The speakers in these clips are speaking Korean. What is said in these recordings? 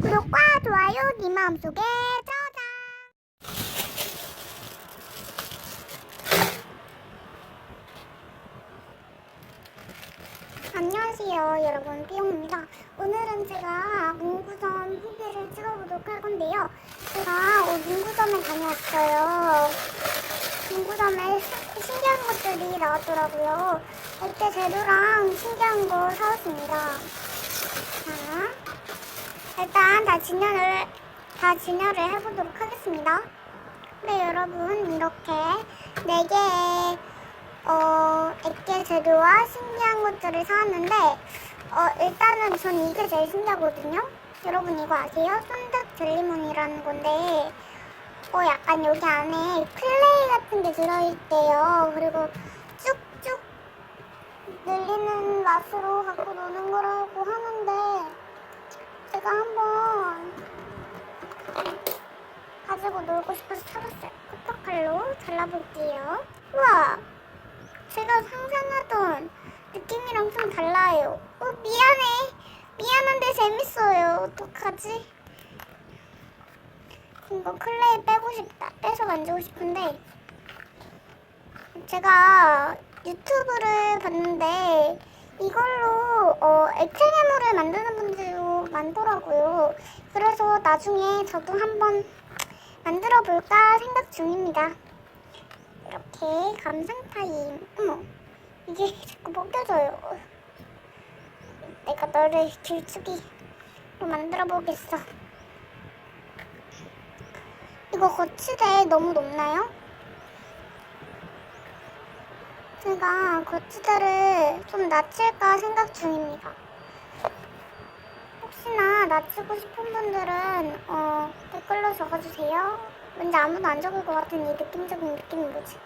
구독과 좋아요 네 마음속에 저장. 안녕하세요 여러분. 삐용입니다. 오늘은 제가 문구점 후기를 찍어보도록 할 건데요. 제가 어, 문구점에 다녀왔어요. 문구점에 시- 신기한 것들이 나왔더라고요. 액체 재료랑 신기한 거 사왔습니다. 자 일단 다 진열을 다 진열을 해보도록 하겠습니다. 네 여러분 이렇게 네 개의 어 액체 재료와 신기한 것들을 사왔는데 어 일단은 전 이게 제일 신기하거든요. 여러분 이거 아세요? 손득 젤리몬이라는 건데 어 약간 여기 안에 클레이 같은 게 들어있대요. 그리고 쭉쭉 늘리는 맛으로 갖고 노는 거라고 하는데 제가 한번 가지고 놀고 싶어서 사봤어요. 코터칼로 잘라볼게요. 우와! 제가 상상하던 느낌이랑 좀 달라요. 어, 미안해. 미안한데 재밌어요. 어떡하지? 이거 클레이 빼고 싶다. 빼서 만지고 싶은데 제가 유튜브를 봤는데 이걸로 어, 액체 괴물을 만드는 분들 도 많더라고요. 그래서 나중에 저도 한번 만들어 볼까 생각 중입니다. 이렇게 감상 타임. 어머, 이게 자꾸 벗겨져요. 내가 너를 길쭉이로 만들어 보겠어. 이거 거치대 너무 높나요? 제가 거치대를 좀 낮출까 생각 중입니다. 혹시나 낮추고 싶은 분들은 어, 댓글로 적어주세요. 왠지 아무도 안 적을 것 같은 이 느낌적인 느낌이 뭐지?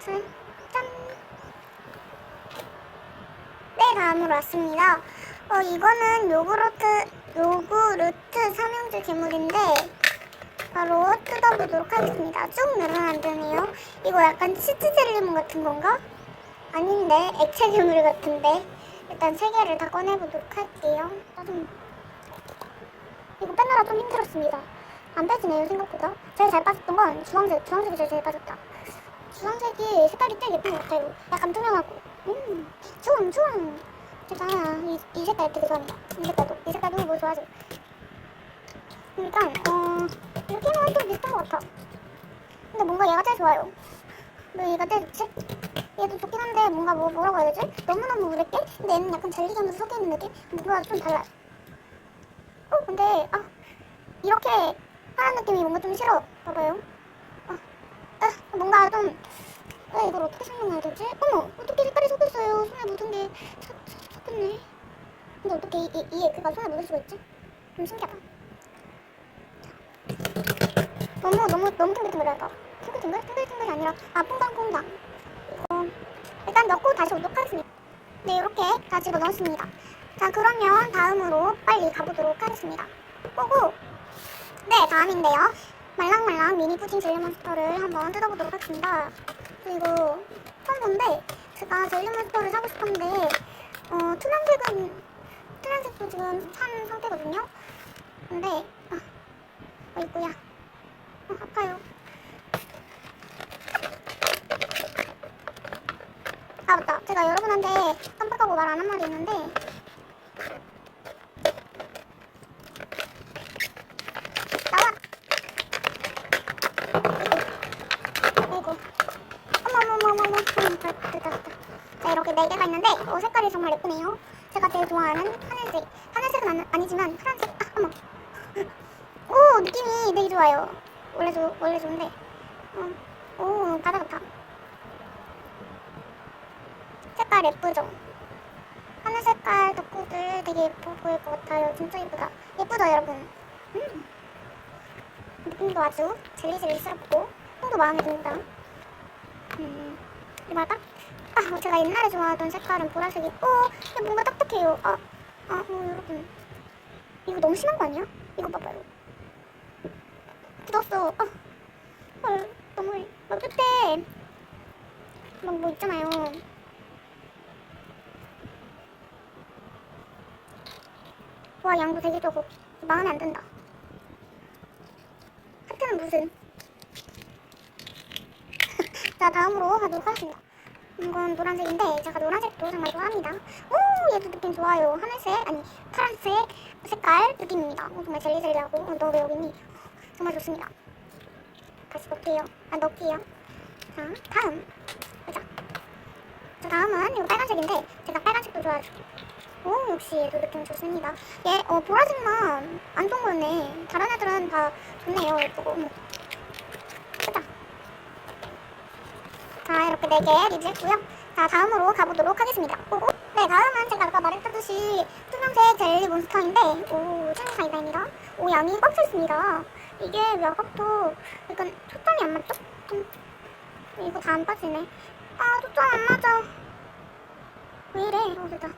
짠! 짠! 네, 다음으로 왔습니다. 어, 이거는 요구르트, 요구르트 삼형제 괴물인데 바로 뜯어보도록 하겠습니다. 쭉 늘어난 되네요. 이거 약간 치즈 젤리몬 같은 건가? 아닌데 액체 괴물 같은데 일단 세 개를 다 꺼내보도록 할게요. 짜증. 이거 빼느라 좀 힘들었습니다. 안 빼지네요 생각보다. 제일 잘 빠졌던 건 주황색. 주황색이 제일 잘 빠졌다. 주황색이 색깔이 꽤 예쁜 것 같아요. 약간 투명하고. 음, 좋음 좋음. 제가 이, 이 색깔 되게 좋아합니다. 이 색깔도 이 색깔도 뭐 좋아하죠. 일단 어 느낌은 좀 비슷한 것 같아. 근데 뭔가 얘가 제일 좋아요. 왜 얘가 제일 좋지? 얘도 좋긴 한데 뭔가 뭐 뭐라고 해야 되지? 너무너무 우레게? 근데 얘는 약간 젤리감으로 섞여 있는 느낌? 뭔가 좀 달라요. 어 근데 아 이렇게 하는 느낌이 뭔가 좀 싫어. 봐봐요. 아, 아 뭔가 좀 왜 이걸 어떻게 설명해야 되지? 어머 어떻게 색깔이 섞였어요? 손에 묻은 게 섞- 섞- 섞였네. 근데 어떻게 이, 이, 이 에크가 손에 묻을 수가 있지? 좀 신기하다. 너무 너무 너무 탱글탱글하다. 탱글탱글? 탱글탱글이 아니라 아 퐁당퐁당. 넣고 다시 오도록 하겠습니다. 네 이렇게 다 집어 넣었습니다. 자 그러면 다음으로 빨리 가보도록 하겠습니다. 보고 네 다음인데요. 말랑말랑 미니 푸딩 젤리 몬스터를 한번 뜯어보도록 하겠습니다. 그리고 처음 본데 제가 젤리 몬스터를 사고 싶었는데 어 투명색은 투명색도 지금 산 상태거든요. 근데 아 어이구야 어, 아파요. 아 맞다. 제가 여러분한테 깜빡하고 말 안 한 말이 있는데 나와. 아이고. 어머머머머머. 음, 됐다. 자 이렇게 네 개가 있는데 어, 색깔이 정말 예쁘네요. 제가 제일 좋아하는 하늘색. 하늘색은 아니, 아니지만 파란색. 아 어머. 오 느낌이 되게 좋아요. 원래 좋 원래 좋은데. 어, 오 바다 같아. 예쁘죠? 하늘 색깔 덕후들 되게 예뻐 보일 것 같아요. 진짜 예쁘다. 예쁘죠 여러분? 음. 느낌도 아주 젤리젤리스럽고 손도 마음에 듭니다. 음, 이 말까? 아, 제가 옛날에 좋아하던 색깔은 보라색이. 오, 이게 뭔가 딱딱해요. 아, 아, 어, 여러분. 이거 너무 심한 거 아니야? 이거 봐봐요. 굳었어. 아, 헐, 너무 막 끝에 막 뭐 있잖아요. 와 양도 되게 적어 마음에 안 든다. 하트는 무슨. 자 다음으로 가도록 하겠습니다. 이건 노란색인데 제가 노란색도 정말 좋아합니다. 오 얘도 느낌 좋아요. 하늘색 아니 파란색 색깔 느낌입니다. 오, 정말 젤리젤리하고. 어, 너왜 여기 있니? 정말 좋습니다. 다시 넣게요. 아 넣을게요. 자 다음. 보자. 자 다음은 이거 빨간색인데 제가 빨간색도 좋아해요 오 역시 얘도 느낌 좋습니다. 얘 어, 보라색만 안 좋은 거네. 다른 애들은 다 좋네요. 예쁘고. 어머. 보자 자 이렇게 4개 리뷰했고요. 자 다음으로 가보도록 하겠습니다. 오, 오. 네 다음은 제가 아까 말했듯이 투명색 젤리 몬스터인데 오 젤리사이다입니다. 오 양이 꽉 차있습니다. 이게 왜 아까부터 약간 초점이 안 맞죠? 좀 이거 다 안 빠지네. 아 초점 안 맞아. 왜 이래? 어 됐다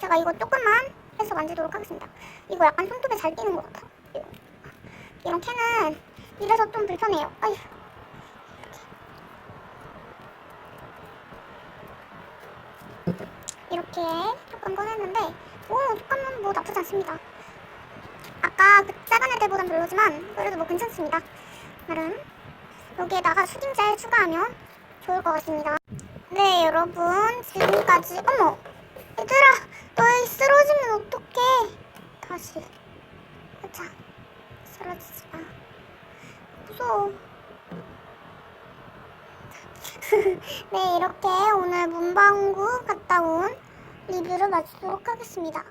제가 이거 조금만 해서 만지도록 하겠습니다. 이거 약간 손톱에 잘 띄는 것 같아. 이런 캔은 이래서 좀 불편해요. 아휴. 이렇게 조금 꺼냈는데 오 촉감은 뭐 나쁘지 않습니다. 아까 그 작은 애들보단 별로지만 그래도 뭐 괜찮습니다. 나름 여기에다가 수딩젤 추가하면 좋을 것 같습니다. 네 여러분. 지금까지 어머 얘들아 너희 쓰러지면 어떡해? 다시. 가자. 쓰러지지 마. 무서워. 네 이렇게 오늘 문방구 갔다 온 리뷰를 마치도록 하겠습니다